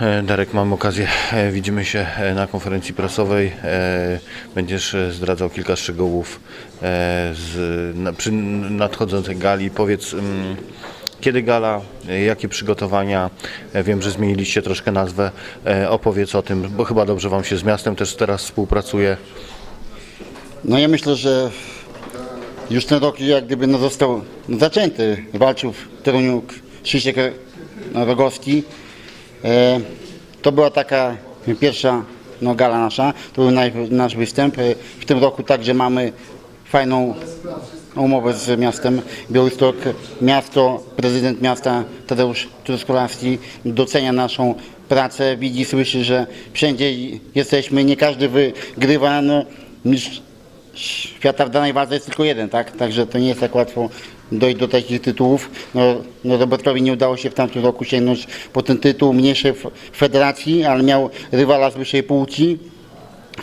E, Darek, mam okazję, e, widzimy się e, na konferencji prasowej. Będziesz zdradzał kilka szczegółów z, na, przy nadchodzącej gali. Powiedz, mm, kiedy gala, jakie przygotowania? Wiem, że zmieniliście troszkę nazwę. Opowiedz o tym, bo chyba dobrze Wam się z miastem też teraz współpracuje. No ja myślę, że już ten rok jak gdyby no, został zaczęty. Walczył w Toruniu Krzysiek Rogowski. E, to była taka pierwsza no, gala nasza. To był naj, nasz występ. E, w tym roku także mamy fajną umowę z miastem Białystok. Miasto, prezydent miasta Tadeusz Truskolaski docenia naszą pracę, widzi, słyszy, że wszędzie jesteśmy, nie każdy wygrywa. No, świata w danej walce jest tylko jeden, tak? Także to nie jest tak łatwo dojść do takich tytułów. No, no Robertowi nie udało się w tamtym roku sięgnąć po ten tytuł mniejszej federacji, ale miał rywala z wyższej płci.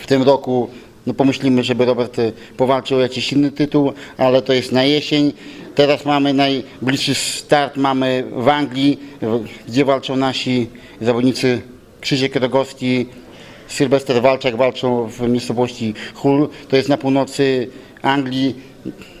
W tym roku no pomyślimy, żeby Robert y, powalczył o jakiś inny tytuł, ale to jest na jesień. Teraz mamy najbliższy start mamy w Anglii, gdzie walczą nasi zawodnicy Krzysiek Rogowski, Sylwester Walczak walczą w miejscowości Hull, to jest na północy Anglii,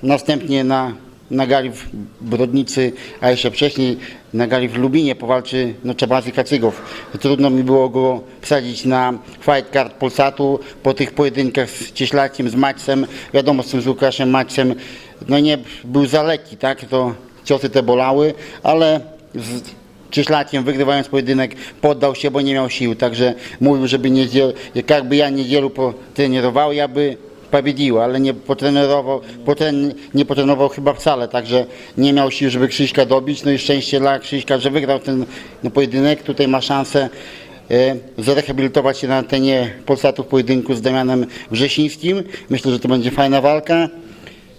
następnie na, na gali w Brodnicy, a jeszcze wcześniej na gali w Lubinie powalczy no, Czabazy Kacygow. Trudno mi było go wsadzić na fight card Polsatu po tych pojedynkach z Cieślakiem, z Maxem, wiadomo z tym z Łukaszem Maxem, no nie był za lekki, tak, to ciosy te bolały, ale z, Cieślakiem wygrywając pojedynek poddał się, bo nie miał sił, także mówił, żeby niedziel, jakby ja niedzielu potrenował, ja by победил, ale nie potrenował, potren, nie potrenował chyba wcale, także nie miał sił, żeby Krzyśka dobić, no i szczęście dla Krzyśka, że wygrał ten no, pojedynek, tutaj ma szansę e, zarehabilitować się na antenie Polsatu w pojedynku z Damianem Wrzesińskim, myślę, że to będzie fajna walka,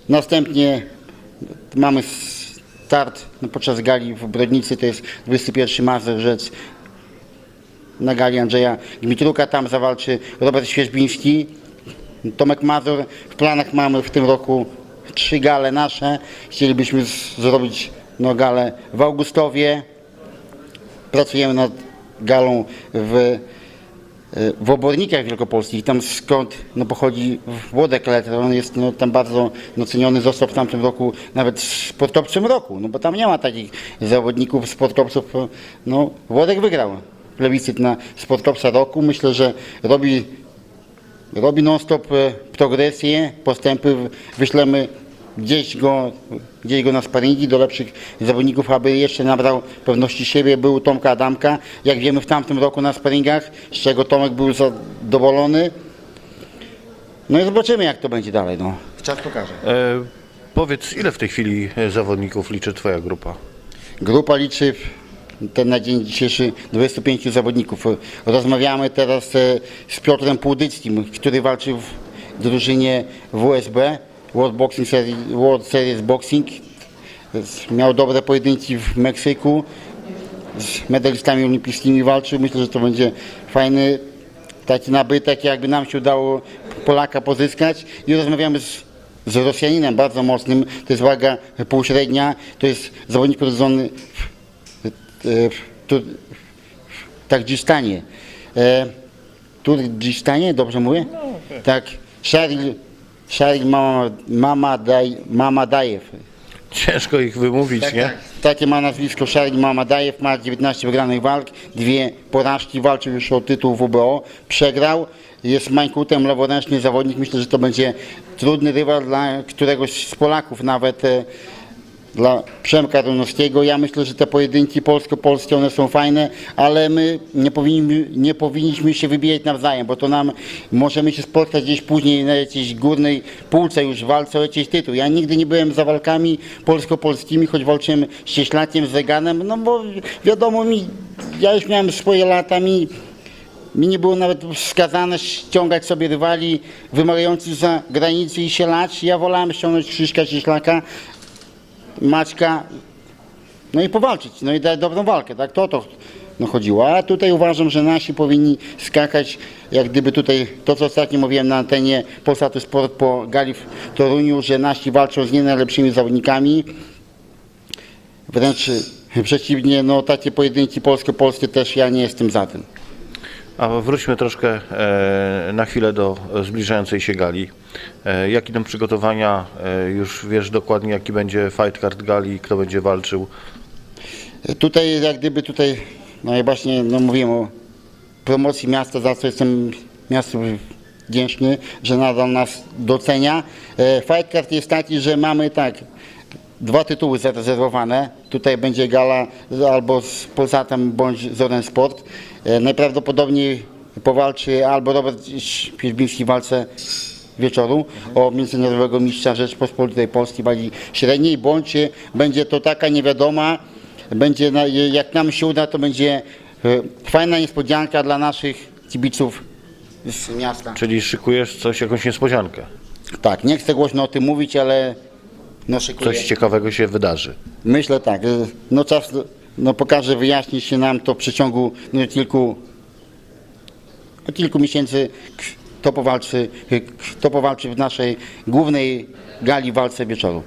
następnie mamy start no, podczas gali w Brodnicy, to jest 21 marzec na gali Andrzeja Gmitruka, tam zawalczy Robert Świeżbiński, Tomek Mazur. W planach mamy w tym roku trzy gale nasze. Chcielibyśmy zrobić no, galę w Augustowie. Pracujemy nad galą w, w Obornikach Wielkopolskich, tam skąd no, pochodzi Włodek Letter, on jest no, tam bardzo no, ceniony, został w tamtym roku nawet sportowcem roku, no bo tam nie ma takich zawodników, sportowców, no Włodek wygrał plebiscyt na sportowca roku, myślę, że robi robi non-stop e, progresję, postępy, wyślemy gdzieś go, gdzieś go na sparingi do lepszych zawodników, aby jeszcze nabrał pewności siebie. Był Tomka Adamka, jak wiemy w tamtym roku na sparingach, z czego Tomek był zadowolony. No i zobaczymy jak to będzie dalej. No. Czas pokaże. E, Powiedz, ile w tej chwili e, zawodników liczy Twoja grupa? Grupa liczy ten na dzień dzisiejszy 25 zawodników. Rozmawiamy teraz e, z Piotrem Płudyckim, który walczy w drużynie WSB, World, Boxing Series, World Series Boxing. Miał dobre pojedynki w Meksyku, z medalistami olimpijskimi walczył. Myślę, że to będzie fajny taki nabytek, jakby nam się udało Polaka pozyskać. I rozmawiamy z, z Rosjaninem bardzo mocnym, to jest waga półśrednia, to jest zawodnik urodzony w, w, tu- w Tadżystanie. E, dobrze mówię? Tak, Szaril, Szaril Mama, Mama, Daj, Mama Dajew. Ciężko ich wymówić, Tak, nie? tak. Takie ma nazwisko Szaril Mamadajew, ma 19 wygranych walk, dwie porażki, walczył już o tytuł WBO, przegrał, jest mańkutem, leworęczny zawodnik, myślę, że to będzie trudny rywal dla któregoś z Polaków, nawet e, dla Przemka Runowskiego. Ja myślę, że te pojedynki polsko-polskie, one są fajne, ale my nie powinniśmy, nie powinniśmy się wybijać nawzajem, bo to nam możemy się spotkać gdzieś później na jakiejś górnej półce już w walce o jakiś tytuł. Ja nigdy nie byłem za walkami polsko-polskimi, choć walczyłem z Cieślakiem, z Zeganem, no bo wiadomo mi, ja już miałem swoje lata, mi mi nie było nawet wskazane ściągać sobie rywali wymagających za granicę i się lać. Ja wolałem ściągnąć Krzyśka Cieślaka, Maćka, no i powalczyć, no i dać dobrą walkę, tak, to to no, chodziło. A tutaj uważam, że nasi powinni skakać, jak gdyby tutaj, to co ostatnio mówiłem na antenie Polsatu Sport po gali w Toruniu, że nasi walczą z nie najlepszymi zawodnikami, wręcz Przeciwnie, no takie pojedynki polsko-polskie też ja nie jestem za tym. A wróćmy troszkę e, na chwilę do zbliżającej się gali. E, jak idą przygotowania? E, już wiesz dokładnie jaki będzie fight card gali, kto będzie walczył? Tutaj jak gdyby tutaj, no i właśnie no mówiłem o promocji miasta, za co jestem miastu wdzięczny, że nadal nas docenia. Fight card jest taki, że mamy tak, dwa tytuły zarezerwowane. Tutaj będzie gala albo z Polsatem bądź z Oren Sport. E, Najprawdopodobniej powalczy albo Robert Świerbiński w walce wieczoru o międzynarodowego mistrza Rzeczpospolitej Polskiej wagi średniej, bądź będzie to taka niewiadoma, będzie, jak nam się uda, to będzie e, fajna niespodzianka dla naszych kibiców z miasta. Czyli szykujesz coś, jakąś niespodziankę? Tak, nie chcę głośno o tym mówić, ale no. Coś ciekawego się wydarzy. Myślę tak, no czas no pokaże, wyjaśni się nam to w przeciągu no, kilku, no, kilku miesięcy, kto powalczy, kto powalczy w naszej głównej gali walce wieczoru.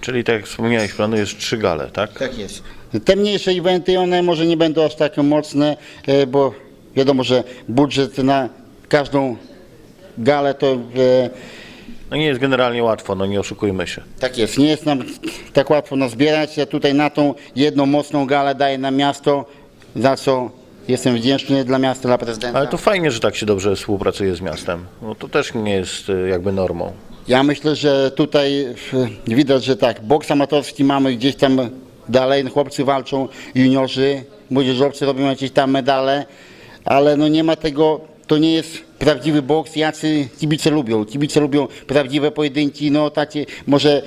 Czyli tak jak wspomniałeś, planujesz trzy gale, tak? Tak jest. Te mniejsze eventy, one może nie będą aż tak mocne, e, bo wiadomo, że budżet na każdą galę to e, No nie jest generalnie łatwo, no nie oszukujmy się. tak jest. Nie jest nam tak łatwo nazbierać. Ja tutaj na tą jedną mocną galę daję nam miasto, za co jestem wdzięczny dla miasta, dla prezydenta. Ale to fajnie, że tak się dobrze współpracuje z miastem. No to też nie jest y, jakby normą. Ja myślę, że tutaj e, widać, że tak, boks amatorski mamy gdzieś tam dalej, chłopcy walczą, juniorzy, młodzieżowcy robią jakieś tam medale, ale no nie ma tego, to nie jest prawdziwy boks, jacy kibice lubią. Kibice lubią prawdziwe pojedynki, no takie, może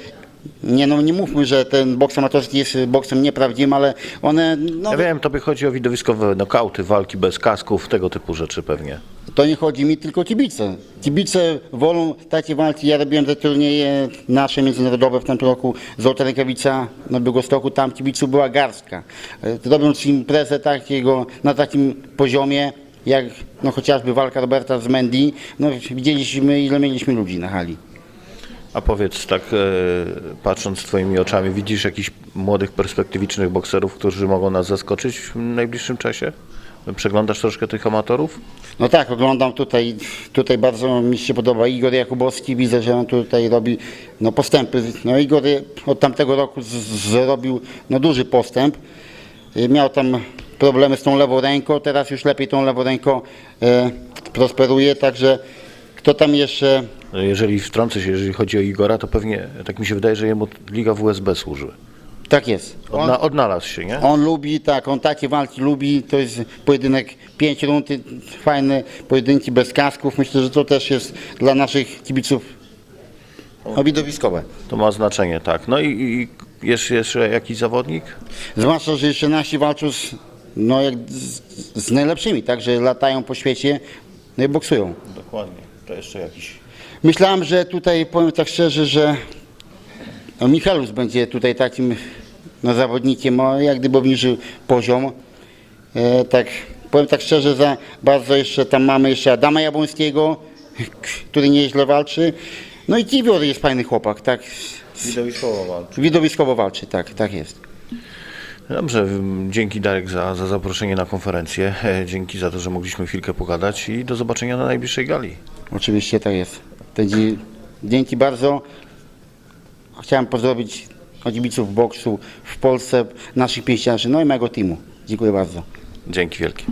nie, no nie mówmy, że ten boks amatorski jest boksem nieprawdziwym, ale one, no Ja wiem, tobie chodzi o widowiskowe nokauty, walki bez kasków, tego typu rzeczy pewnie. To nie chodzi mi tylko o kibice. Kibice wolą takie walki. Ja robiłem te turnieje nasze międzynarodowe w tym roku. Złota Rękawica na Białegostoku, tam kibiców była garstka. E, Robiąc imprezę takiego, na takim poziomie, jak no, chociażby walka Roberta z Mendy, no, widzieliśmy ile mieliśmy ludzi na hali. A powiedz tak, e, patrząc twoimi oczami, widzisz jakichś młodych, perspektywicznych bokserów, którzy mogą nas zaskoczyć w najbliższym czasie? Przeglądasz troszkę tych amatorów? No tak, oglądam tutaj, tutaj bardzo mi się podoba Igor Jakubowski, widzę, że on tutaj robi no, postępy. No Igor od tamtego roku z- zrobił no, duży postęp. Y, Miał tam problemy z tą lewą ręką, teraz już lepiej tą lewą ręką e, prosperuje, także kto tam jeszcze, Jeżeli wtrącę się, jeżeli chodzi o Igora, to pewnie, tak mi się wydaje, że jemu Liga WSB służy. tak jest. On, Odna, odnalazł się, nie? on lubi, tak, on takie walki lubi, to jest pojedynek pięć rund, fajne pojedynki bez kasków, myślę, że to też jest dla naszych kibiców no, widowiskowe. To ma znaczenie, tak. No i, i jest jeszcze jakiś zawodnik? Zwłaszcza, że jeszcze nasi walczą z, no, jak z, z najlepszymi, także latają po świecie no i boksują. Dokładnie. To jeszcze jakiś. Myślałem, że tutaj, powiem tak szczerze, że no, Michalus będzie tutaj takim no, zawodnikiem, o, jak gdyby obniżył poziom. E, tak, powiem tak szczerze, za bardzo jeszcze tam mamy jeszcze Adama Jabłońskiego, który nieźle walczy. No i Kiwior jest fajny chłopak, tak. Widowiskowo walczy. Widowiskowo walczy, tak, tak jest. Dobrze, dzięki Darek za, za zaproszenie na konferencję. E, Dzięki za to, że mogliśmy chwilkę pogadać i do zobaczenia na najbliższej gali. Oczywiście tak jest. Dzięki bardzo. Chciałem pozdrowić kibiców boksu w Polsce, naszych pięściarzy, no i mojego teamu. Dziękuję bardzo. Dzięki wielkie.